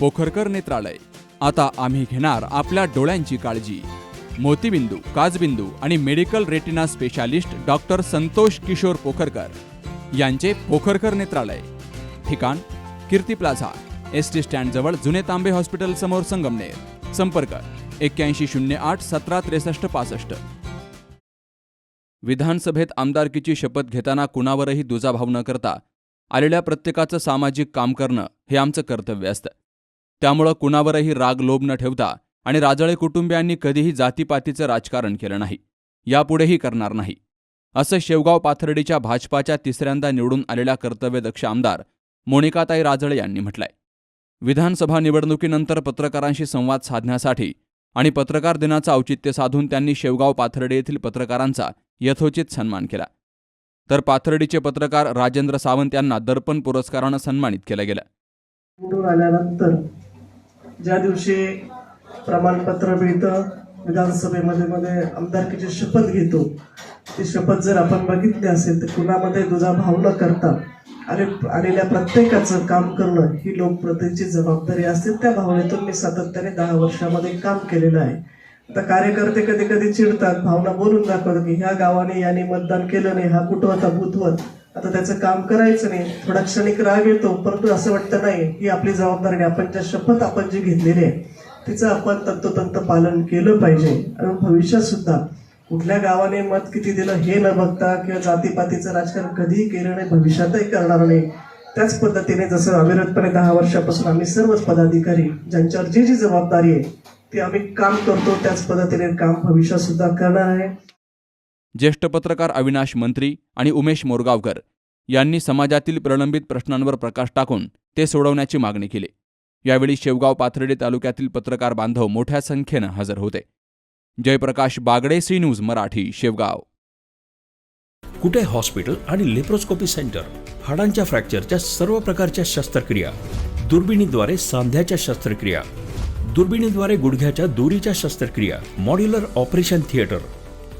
पोखरकर नेत्रालय. आता आम्ही घेणार आपल्या डोळ्यांची काळजी. मोतीबिंदू काजबिंदू आणि medical retina specialist doctor Santosh Kishor Pokharkar यांचे पोखरकर नेत्रालय. ठिकाण कीर्ती प्लाझा एस टी स्टँडजवळ जुने तांबे हॉस्पिटल समोर संगमनेर. संपर्क एक्क्याऐंशी शून्य आठ सतरा त्रेसष्ट पासष्ट. विधानसभेत आमदारकीची शपथ घेताना कुणावरही दुजाभाव न करता आलेल्या प्रत्येकाचं सामाजिक काम करणं हे आमचं कर्तव्य असतं. त्यामुळं कुणावरही राग लोभ न ठेवता आणि राजळे कुटुंबियांनी कधीही जातीपातीचं राजकारण केलं नाही. यापुढेही करणार नाही. असं शेवगाव पाथर्डीच्या भाजपाच्या तिसऱ्यांदा निवडून आलेल्या कर्तव्यदक्ष आमदार मोनिकाताई राजळे यांनी म्हटलंय. विधानसभा निवडणुकीनंतर पत्रकारांशी संवाद साधण्यासाठी आणि पत्रकार दिनाचं औचित्य साधून त्यांनी शेवगाव पाथर्डी येथील पत्रकारांचा यथोचित सन्मान केला. तर पाथर्डीचे पत्रकार राजेंद्र सावंत यांना दर्पण पुरस्कारानं सन्मानित केलं गेलं. आल्यानंतर ज्या दिवशी प्रमाणपत्र मिळतं विधानसभेमध्ये मध्ये आमदारकीची शपथ घेतो ती शपथ जर आपण बघितली असेल तर कुणामध्ये दुजाभाव न करता आणि आलेल्या प्रत्येकाचं काम करणं ही लोकप्रतिनिधीची जबाबदारी असते. त्या भावनेतून मी सातत्याने दहा वर्षामध्ये काम केलेलं आहे. आता कार्यकर्ते कधी कधी चिडतात भावना बोलून दाखवतात की ह्या गावाने याने मतदान केलं नाही हा कुठं भूतवत आता त्याचं काम करायचं नाही. थोडा क्षणिक राग येतो परंतु असं वाटतं नाही ही आपली जबाबदारी आपण ज्या शपथ आपण जी घेतलेली आहे तिचं आपण तंतोतंत पालन केलं पाहिजे. आणि भविष्यात सुद्धा कुठल्या गावाने मत किती दिलं हे न बघता किंवा जातीपातीचं राजकारण कधीही केलं नाही भविष्यातही करणार नाही त्याच पद्धतीने जसं अविरतपणे दहा वर्षापासून आम्ही सर्वच पदाधिकारी ज्यांच्यावर जी जी जबाबदारी आहे ती आम्ही काम करतो त्याच पद्धतीने काम भविष्यात सुद्धा करणार आहे. ज्येष्ठ पत्रकार अविनाश मंत्री आणि उमेश मोरगावकर यांनी समाजातील प्रलंबित प्रश्नांवर प्रकाश टाकून ते सोडवण्याची मागणी केली. यावेळी शेवगाव पाथर्डी तालुक्यातील पत्रकार बांधव मोठ्या संख्येनं हजर होते. Jayprakash Bagde C news Marathi Shevgaon. Kute hospital आणि लेप्रोस्कोपी सेंटर? हाडांच्या फ्रॅक्चरच्या सर्व प्रकारच्या शस्त्रक्रिया. दुर्बिणीद्वारे सांध्याच्या शस्त्रक्रिया. दुर्बिणीद्वारे गुडघ्याच्या दोरीच्या शस्त्रक्रिया. Modular operation theatre.